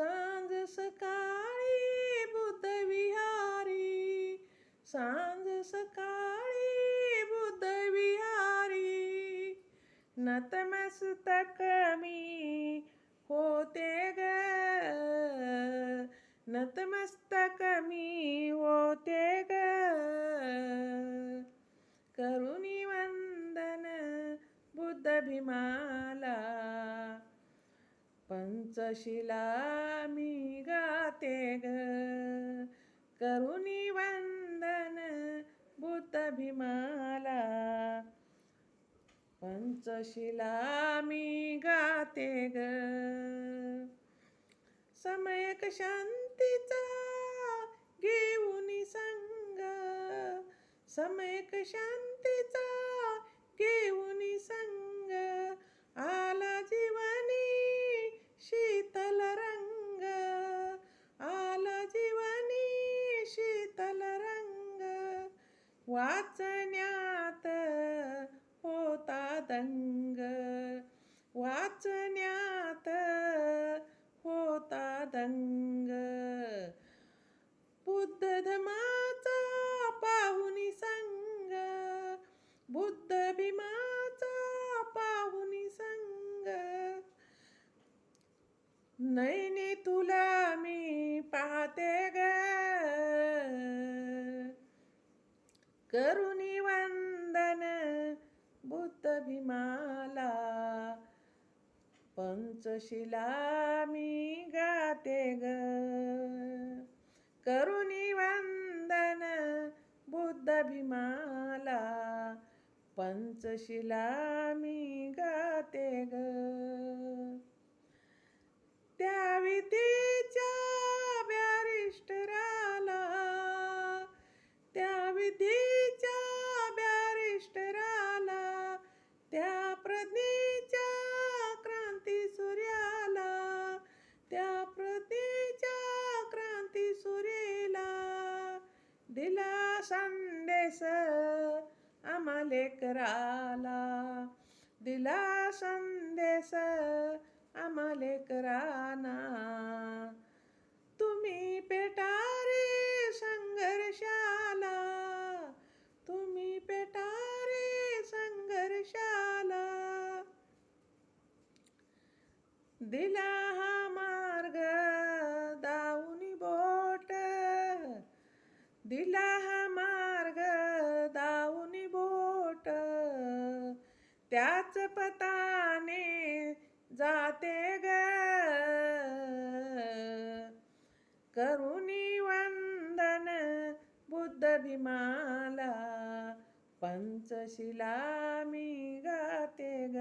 सांज सकाळी बुद्ध विहारी. सांज सकाळी बुद्ध विहारी. नतमस्तक मी होते ग. नतमस्तक मी होते ग. करुणी वंदन बुद्ध भीमाला मी गाते ग. करुणी वंदन भूतभिमाला पंचशिला मी गाते ग. समयक शांतीचा घेऊन संग. समयक शांतीचा घेऊन वाचण्यात होता दंग. वाचण्यात होता दंग. बुद्ध धमाचा पाहुनी संग. बुद्ध भीमाचा पाहुनी संग. नैने तुला पंचशिला मी गाते ग. करुणी वंदन बुद्ध भीमाला पंचशिला मी गाते ग. त्या विधीच्या संदेश संदेश आमालेकराला दिला संदेश आमालेकराना तुम्ही पेटारे संघर्षाला. तुम्ही पेटारे संघर्षाला. दिला हा मार्ग दाऊनी बोट. दिला त्याच पताने जाते ग. करुणी वंदन बुद्ध भीमाला पंचशिला मी गाते ग.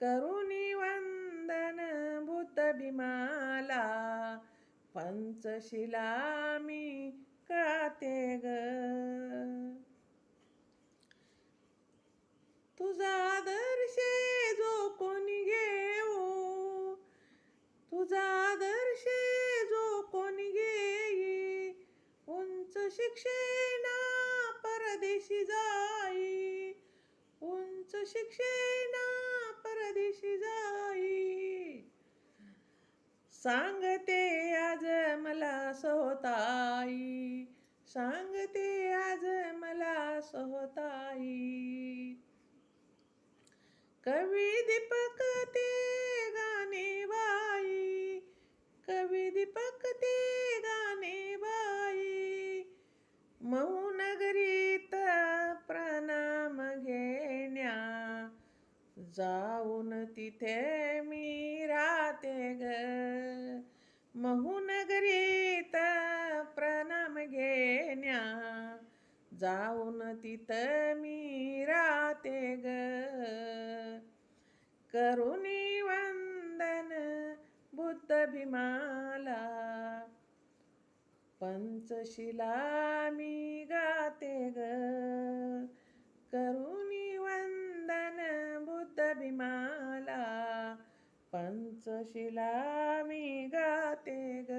करुणी वंदन बुद्ध भीमाला पंचशिला मी गाते ग. उंच शिक्षेना परदेशी जाई. उंच शिक्षेना परदेशी जाई. सांगते आज मला सोताई. सांगते आज मला सोताई. कवी दीप जाऊन तिथे मी राहते ग. महूनगरीत प्रणाम घेण्या. जाऊन तिथं मी राहते ग. करुणी वंदन बुद्ध भीमाला पंचशिला मी गाते ग. करुणी बुद्ध पंचशिला मी गाते ग.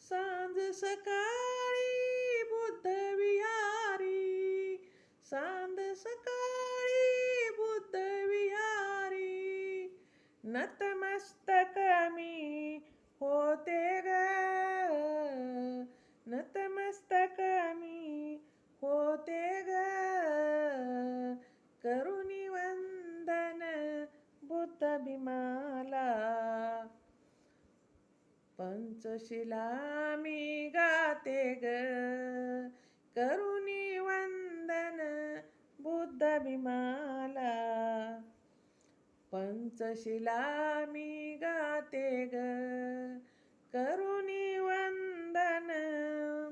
सांज सकाळी बुद्ध विहारी सांज सकाळी बुद्ध विहारी नतमस्तक बुद्ध पंचशिला मी गाते ग. करुणी वंदन बुद्ध भीमाला पंचशिला मी गाते ग. करुणी वंदन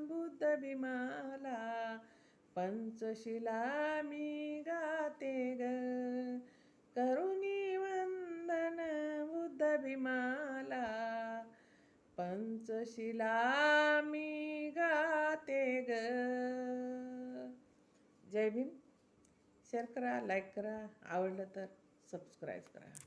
बुद्ध भीमाला पंचशिला मी गाते ग. करुणी भीमाला पंचशिला मी गाते ग. जय भीम. शेअर करा लाईक करा. आवडलं तर सबस्क्राईब करा.